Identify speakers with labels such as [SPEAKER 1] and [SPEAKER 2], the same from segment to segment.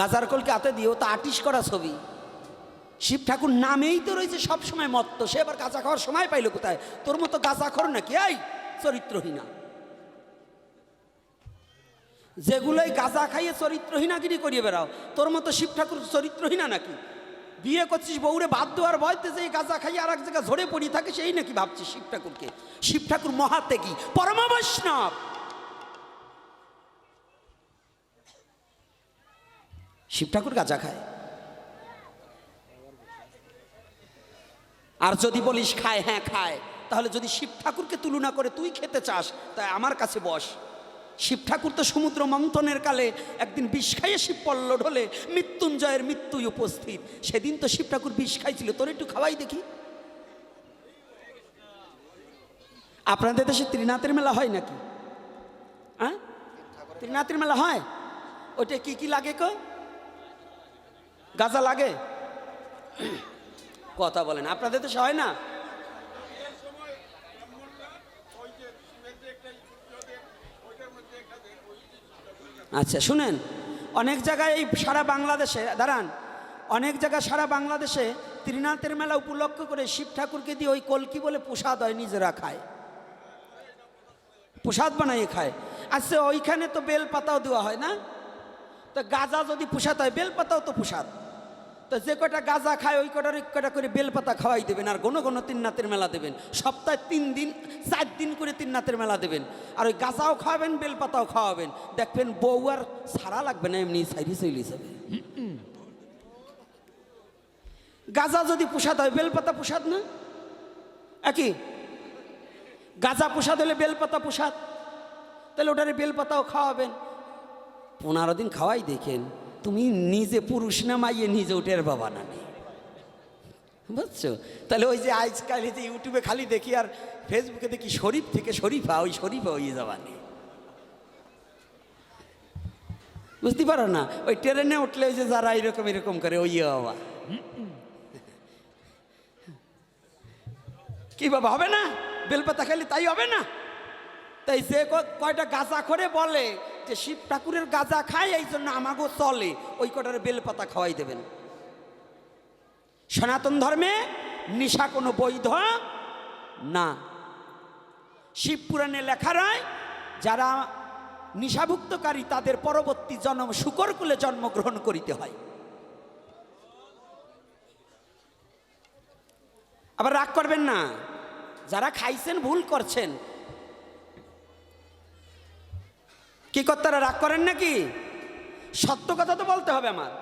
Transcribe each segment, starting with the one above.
[SPEAKER 1] গাজার কলকে হাতে দিয়ে তা আটিশ করা ছবি। শিব ঠাকুর নামেই তো রয়েছে সব সময় মত্ত, সে এবার গাঁজা খাওয়ার সময় পাইলো কোথায়? তোর মতো গাঁজা খর নাকি? এই, চরিত্রহীনা। যেগুলোই গাঁজা খাইয়ে চরিত্রহীনাগিরি করিয়ে বেড়াও, তোর মতো শিব ঠাকুর চরিত্রহীনা নাকি? বিয়ে করছিস বউরে বাদ দেওয়ার ভয়তে যে গাঁজা খাইয়ে আর এক জায়গায় ঝরে পড়ি থাকে, সেই নাকি ভাবছিস শিব ঠাকুরকে? শিব ঠাকুর মহাত্যাগী পরমা বৈষ্ণব শিব ঠাকুর গাঁজা খায়। আর যদি বলিস খায় হ্যাঁ খায়, তাহলে যদি শিব ঠাকুরকে তুলনা করে তুই খেতে চাস, তাই আমার কাছে বস। শিব ঠাকুর তো সমুদ্র মন্থনের কালে একদিন বিষ খাইয়ে শিব পল্ল ঢলে, মৃত্যুঞ্জয়ের মৃত্যুই উপস্থিত। সেদিন তো শিব ঠাকুর বিষ খাইছিল, তোর একটু খাওয়াই দেখি। আপনাদের দেশে ত্রিনাথের মেলা হয় নাকি? হ্যাঁ? ত্রিনাথের মেলা হয়? ওইটা কি কি লাগে কো গাজা লাগে? কথা বলেন, আপনাদের দেশে হয় না? আচ্ছা শুনেন, অনেক জায়গায় এই সারা বাংলাদেশে, দাঁড়ান, অনেক জায়গায় সারা বাংলাদেশে ত্রিনাথের মেলা উপলক্ষ করে শিব ঠাকুরকে দিয়ে ওই কলকি বলে প্রসাদ হয়, নিজেরা খায়। প্রসাদ বানাইয়ে খায়। আচ্ছা ওইখানে তো বেল পাতাও দেওয়া হয় না? তো গাজা যদি প্রসাদ হয় বেল পাতাও তো প্রসাদ। তো যে কটা গাজা খায়, ওই কটার এক কটা করে বেলপাতা খাওয়াই দেবেন, আর কোনো কোনো তিন নাতের মেলা দেবেন। সপ্তাহে তিন দিন, চার দিন করে তিন নাতের মেলা দেবেন। আর ওই গাজাও খাওয়াবেন, বেলপাতাও খাওয়াবেন। দেখবেন বউ আর সারা লাগবে না, এমনি সাইডে চলে যাবে। গাজা যদি প্রসাদ হয়, বেলপাতা প্রসাদ না? একই গাজা প্রসাদ হলে বেলপাতা প্রসাদ। তাহলে ওটারে বেলপাতাও খাওয়াবেন। পনেরো দিন খাওয়াই দেখেন। তুমি নিজে পুরুষ না, মাইয়ে নিজে উঠের বাবা না। বুঝছ? তাহলে ওই যে আজকাল যে ইউটিউবে খালি দেখি আর ফেসবুকে দেখি শরীফ থেকে শরীফা, ওই শরীফা হয়ে যাবানি বুঝতে পারো না? ওই ট্রেনে উঠলে ওই যে যারা এরকম এরকম করে, ওই বাবা। কি বাবা, হবে না? বেলপাতা খালি তাই হবে না? তাই সে কয়টা গাঁজা করে বলে যে শিব ঠাকুরের গাঁজা খায়, এই জন্য আমাগো চলে। ওই কটার বেলপাতা খাওয়াই দেবেন। সনাতন ধর্মে নিশা কোনো বৈধ না। শিব পুরাণে লেখা রয়, যারা নিশাভুক্তকারী, তাদের পরবর্তী জন্ম শুকর কুলে জন্মগ্রহণ করিতে হয়। আবার রাগ করবেন না, যারা খাইছেন, ভুল করছেন কি কর্তারা রাগ করেন নাকি? সত্য কথা তো বলতে হবে আমার।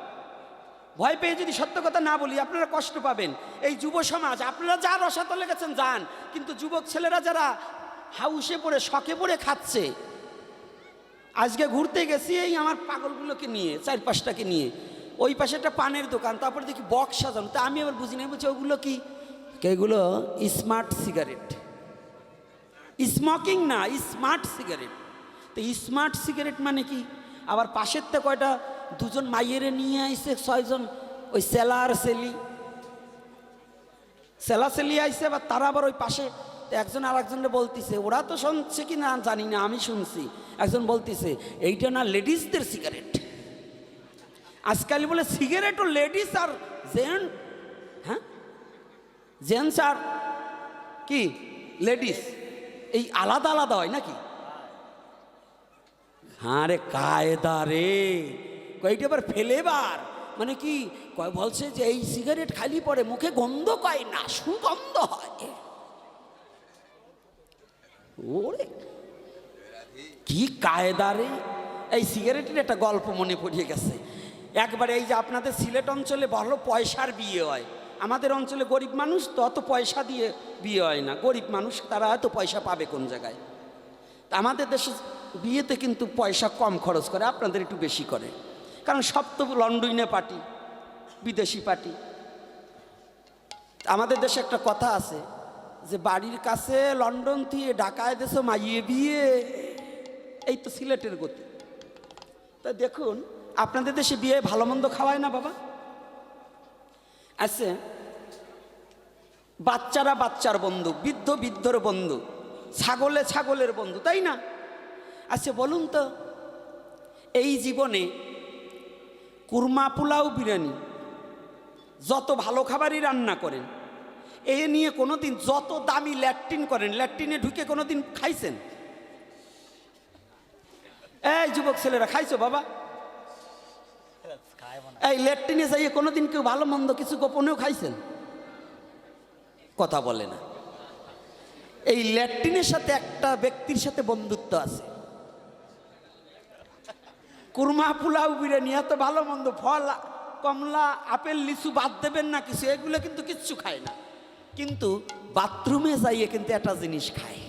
[SPEAKER 1] ভয় পেয়ে যদি সত্য কথা না বলি, আপনারা কষ্ট পাবেন। এই যুব সমাজ, আপনারা যা রসাতলে গেছেন যান। কিন্তু যুবক ছেলেরা যারা হাউসে পড়ে, শখে পড়ে খাচ্ছে, আজকে ঘুরতে গেছি এই আমার পাগলগুলোকে নিয়ে, চার পাঁচটাকে নিয়ে। ওই পাশে একটা পানের দোকান, তারপরে দেখি বক্স সাজানো। তা আমি আবার বুঝি না বলছি, ওগুলো কি এগুলো? Smart cigarette. স্মোকিং না, স্মার্ট সিগারেট। তো স্মার্ট সিগারেট মানে কি? আবার পাশের তো কয়টা? দুজন মাইয়েরে নিয়ে আইসে ছয়জন। ওই সেলার সেলি। সেলা সেলি আইসে আবার তারা আবার ওই পাশে। একজন আর একজনকে বলতিছে, ওরা তো শুনছে কি না জানি না, আমি শুনছি। একজন বলতিছে, এইটা না লেডিসদের সিগারেট। আজকাল বলে, সিগারেটও লেডিস আর জেন্ট হ্যাঁ? জেন্টস আর কি? লেডিস। এই আলাদা আলাদা হয় নাকি? হ্যাঁ রে কায়দা রে। কয়টা এবার? ফেলেবার মানে কি বলছে যে এই সিগারেট খালি পরে মুখে গন্ধ কয় না, সুগন্ধ হয়। ওরে, কি কায়দা রে। এই সিগারেটের একটা গল্প মনে পড়িয়ে গেছে। একবার এই যে আপনাদের সিলেট অঞ্চলে ভালো পয়সার বিয়ে হয়। আমাদের অঞ্চলে গরিব মানুষ তো অত পয়সা দিয়ে বিয়ে হয় না। গরিব মানুষ, তারা এত পয়সা পাবে কোন জায়গায়। তা আমাদের দেশে বিয়েতে কিন্তু পয়সা কম খরচ করে, আপনাদের একটু বেশি করে। কারণ সব তো লন্ডনে পার্টি, বিদেশি পার্টি। আমাদের দেশে একটা কথা আছে যে, বাড়ির কাছে লন্ডন থেকে ঢাকায় দেশে মাইয়ে বিয়ে, এই তো সিলেটের গতি। তা দেখুন, আপনাদের দেশে বিয়ে ভালো মন্দ খাওয়ায় না বাবা? আছে, বাচ্চারা বাচ্চার বন্ধু, বৃদ্ধ বৃদ্ধর বন্ধু, ছাগলে ছাগলের বন্ধু, তাই না? আচ্ছা বলুন তো? এই জীবনে কুরমা, পোলাও, বিরিয়ানি যত ভালো খাবারই রান্না করেন, এ নিয়ে কোনোদিন যত দামি ল্যাট্রিন করেন, ল্যাট্রিনে ঢুকে কোনোদিন খাইছেন? এই যুবক ছেলেরা, খাইছো বাবা? এই ল্যাট্রিনে যাইয়ে কোনোদিন কেউ ভালো, মন্দ কিছু গোপনেও খাইছেন? কথা বলে না। এই ল্যাট্রিনের সাথে একটা ব্যক্তির সাথে বন্ধুত্ব আছে। কুরমা পোলাও বিরিয়ানি, এত ভালো মন্দ, ফল, কমলা, আপেল, লিচু বাদ দেবেন না কিছু, এগুলো কিন্তু কিচ্ছু খায় না। কিন্তু বাথরুমে যাইয়ে কিন্তু একটা জিনিস খায়।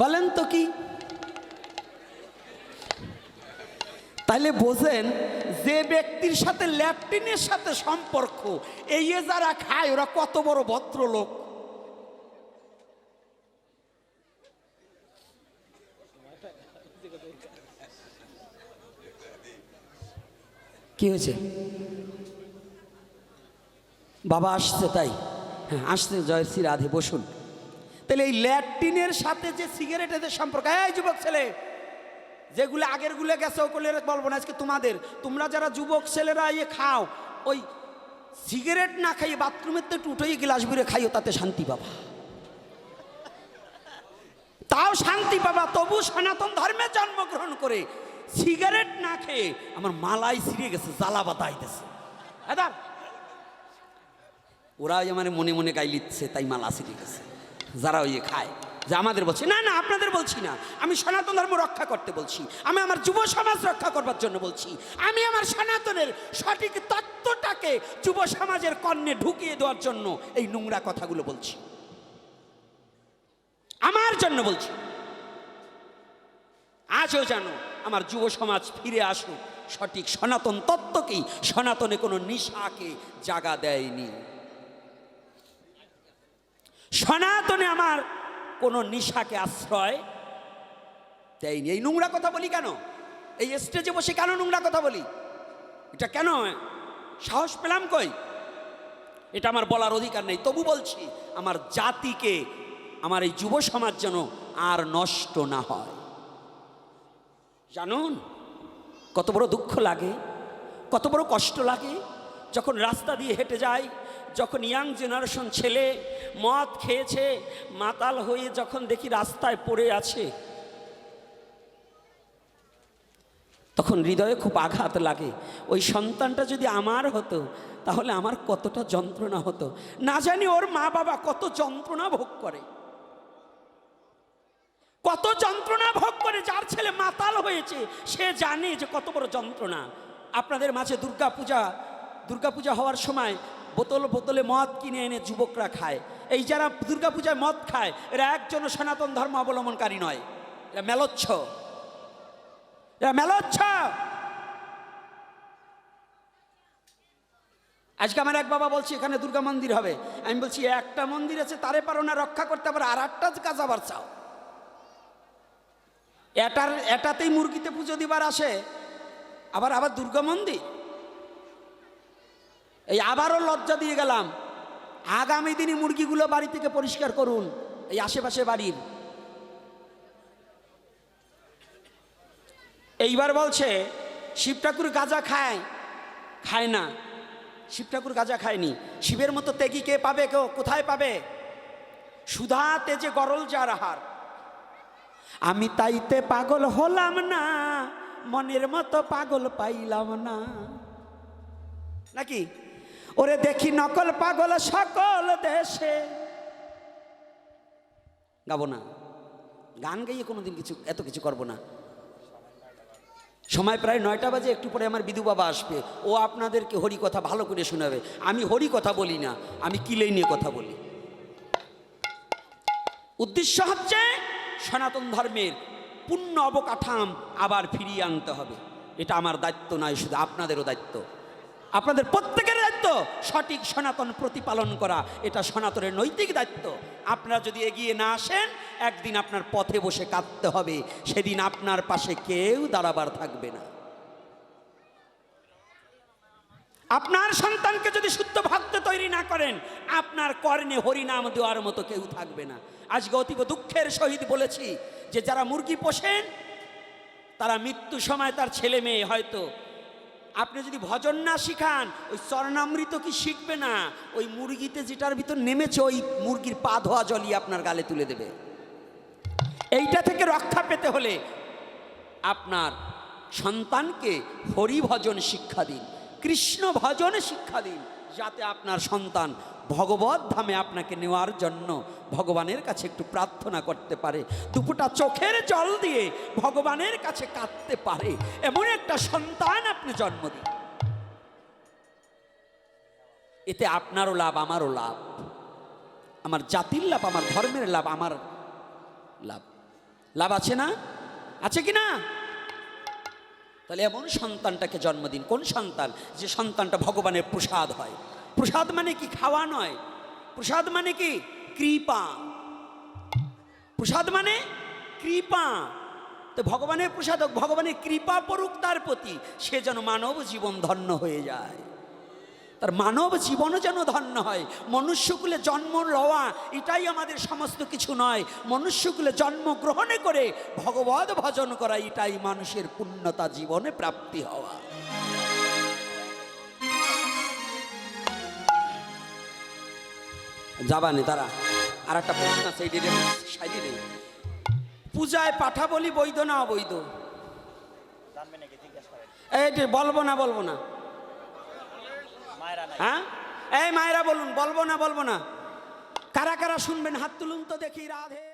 [SPEAKER 1] বলেন তো কি? তাইলে বোঝেন, যে ব্যক্তির সাথে ল্যাপটিনের সাথে সম্পর্ক, এই যারা খায়, ওরা কত বড় ভদ্রলোক। কি হয়েছে? বাবা আসছে তাই। হ্যাঁ আসছে জয়শ্রী, রাধে, বসুন। তাহলে এই ল্যাট্রিনের সাথে যে সিগারেটের সম্পর্ক, এই যুবক ছেলে, যেগুলো আগেরগুলো গেছে ওগুলো বলব না, আজকে তোমাদের। তোমরা যারা যুবক ছেলেরা ইয়ে খাও। ওই সিগারেট না খাইয়ে বাথরুমের তো উঠেই গ্লাস ভরে খাইও, তাতে শান্তি পাবা। তাও শান্তি পাবা, তবু সনাতন ধর্মে জন্মগ্রহণ করে সিগারেট না খেয়ে আমার মালাই ছিঁড়ে গেছে, জ্বালা বাতাইতেছে হ্যাঁ ওরা ওই আমার মনে মনে গাই লিচ্ছে তাই মালা ছিঁড়ে গেছে। যারা ওই খায়, যে আমাদের বলছি, না না, আপনাদের বলছি না। আমি সনাতন ধর্ম রক্ষা করতে বলছি। আমি আমার যুব সমাজ রক্ষা করবার জন্য বলছি। আমি আমার সনাতনের সঠিক তত্ত্বটাকে যুব সমাজের কর্ণে ঢুকিয়ে দেওয়ার জন্য এই নোংরা কথাগুলো বলছি। আমার জন্য বলছি। আজও জানো আমার যুব সমাজ ফিরে আসুক। সঠিক সনাতন তত্ত্বকেই সনাতনে কোনো নিশাকে জাগা দেয়নি। সনাতনে আমার কোনো নিশাকে আশ্রয় দেয়নি। এই নোংরা কথা বলি কেন? এই স্টেজে বসে কেন নোংরা কথা বলি? এটা কেন? সাহস পেলাম কই? এটা আমার বলার অধিকার নেই। তবু বলছি, আমার জাতিকে, আমার এই যুব সমাজ যেন আর নষ্ট না হয়। জানুন, কত বড় দুঃখ লাগে, কত বড় কষ্ট লাগে যখন রাস্তা দিয়ে হেঁটে যায় যখন ইয়াং জেনারেশন ছেলে মদ খেয়েছে, মাতাল হয়ে যখন দেখি রাস্তায় পড়ে আছে, তখন হৃদয়ে খুব আঘাত লাগে। ওই সন্তানটা যদি আমার হতো, তাহলে আমার কতটা যন্ত্রণা হতো। না জানি ওর মা বাবা কত যন্ত্রণা ভোগ করে। কত যন্ত্রণা ভোগ করে যার ছেলে মাতাল হয়েছে, সে জানে যে কত বড় যন্ত্রণা। আপনাদের মাঝে দুর্গা পূজা দুর্গা পূজা হওয়ার সময় বোতল বোতলে মদ কিনে এনে যুবকরা খায়। এই যারা দুর্গা পূজায় মদ খায়, এরা একজন সনাতন ধর্ম অবলম্বনকারী নয়। এরা মেলচ্ছ। এরা মেলচ্ছ। আজকে আমার এক বাবা বলছি, এখানে দুর্গা মন্দির হবে। আমি বলছি, একটা মন্দির আছে, তারে পারো না, রক্ষা করতে পারে, আর একটা কাজ আবার চাও। এটার, এটাতেই মুরগিতে পুজো দিবার আসে, আবার আবার দুর্গা মন্দির। এই আবারও লজ্জা দিয়ে গেলাম, আগামী দিনই মুরগিগুলো বাড়ি থেকে পরিষ্কার করুন, এই আশেপাশে বাড়ির। এইবার বলছে, শিব ঠাকুর গাঁজা খায় খায় না। শিব ঠাকুর গাঁজা খায়নি। শিবের মতো তেগি কে পাবে কেউ? কোথায় পাবে? সুধা তেজে গরল যার আহার। আমি তাইতে পাগল হলাম না, মনের মতো পাগল পাইলাম না। নাকি? ওরে দেখি নকল পাগল সকল দেশে। গাবো না। গান গাইয়ে কোনোদিন কিছু, এত কিছু করব না। সময় প্রায় নয়টা বাজে, একটু পরে আমার বিধু বাবা আসবে। ও আপনাদেরকে হরি কথা ভালো করে শোনাবে। আমি হরি কথা বলি না, আমি কিলে নিয়ে কথা বলি। উদ্দেশ্য হচ্ছে সনাতন ধর্মের পূর্ণ অবকাঠাম আবার ফিরিয়ে আনতে হবে। এটা আমার দায়িত্ব নয়, শুধু আপনাদেরও দায়িত্ব। আপনাদের প্রত্যেকের দায়িত্ব সঠিক সনাতন প্রতিপালন করা, এটা সনাতনের নৈতিক দায়িত্ব। আপনারা যদি এগিয়ে না আসেন, একদিন আপনার পথে বসে কাঁদতে হবে। সেদিন আপনার পাশে কেউ দাঁড়াবার থাকবে না। আপনার সন্তানকে যদি শুদ্ধ ভক্ত তৈরি না করেন, আপনার কর্ণে হরিনাম দেওয়ার মতো কেউ থাকবে না। আজকে অতীব দুঃখের সহিত বলেছি যে যারা মুরগি পোষেন, তারা মৃত্যু সময় তার ছেলে মেয়ে হয়তো। আপনি যদি ভজন না শিখান, ওই চরণামৃত কি শিখবে না? ওই মুরগিতে যেটার ভিতর নেমেছে, ওই মুরগির পা ধোয়া জলই আপনার গালে তুলে দেবে। এইটা থেকে রক্ষা পেতে হলে আপনার সন্তানকে হরি ভজন শিক্ষা দিন, কৃষ্ণ ভজন শিক্ষা দিন, যাতে আপনার সন্তান ভগবত ধামে আপনাকে নেওয়ার জন্য ভগবানের কাছে একটু প্রার্থনা করতে পারে। দুপুটা চোখের জল দিয়ে ভগবানের কাছে কাঁদতে পারে। এমন একটা সন্তান আপনি জন্ম দিন এতে আপনারও লাভ, আমারও লাভ। আমার জাতির লাভ, আমার ধর্মের লাভ, আমার লাভ। লাভ আছে না? আছে কি না? তাহলে এমন সন্তানটাকে জন্ম দিন। কোন সন্তান? যে সন্তানটা ভগবানের প্রসাদ হয়। প্রসাদ মানে কি খাওয়া নয়? প্রসাদ মানে কি? কৃপা। প্রসাদ মানে কৃপা। তো ভগবানের প্রসাদ ভগবানের কৃপা পড়ুক তার প্রতি, সে যেন মানব জীবন ধন্য হয়ে যায়। তার মানব জীবনও যেন ধন্য হয়। মনুষ্যকুলে জন্ম লওয়া, এটাই আমাদের সমস্ত কিছু নয়। মনুষ্যকুলে জন্মগ্রহণে করে ভগবত ভজন করা, এটাই মানুষের পূর্ণতা জীবনে প্রাপ্তি হওয়া। যাবানি তারা। আর একটা প্রশ্ন আছে নেই পূজায় পাঠা বলি বৈধ না অবৈধ?
[SPEAKER 2] জানবে নাকি জিজ্ঞেস করেন
[SPEAKER 1] এই যে বলব না বলব না। হ্যাঁ? এই মায়েরা বলুন, বলব না বলব না। কারা কারা শুনবেন? হাত তুলুন তো দেখি, রাধে।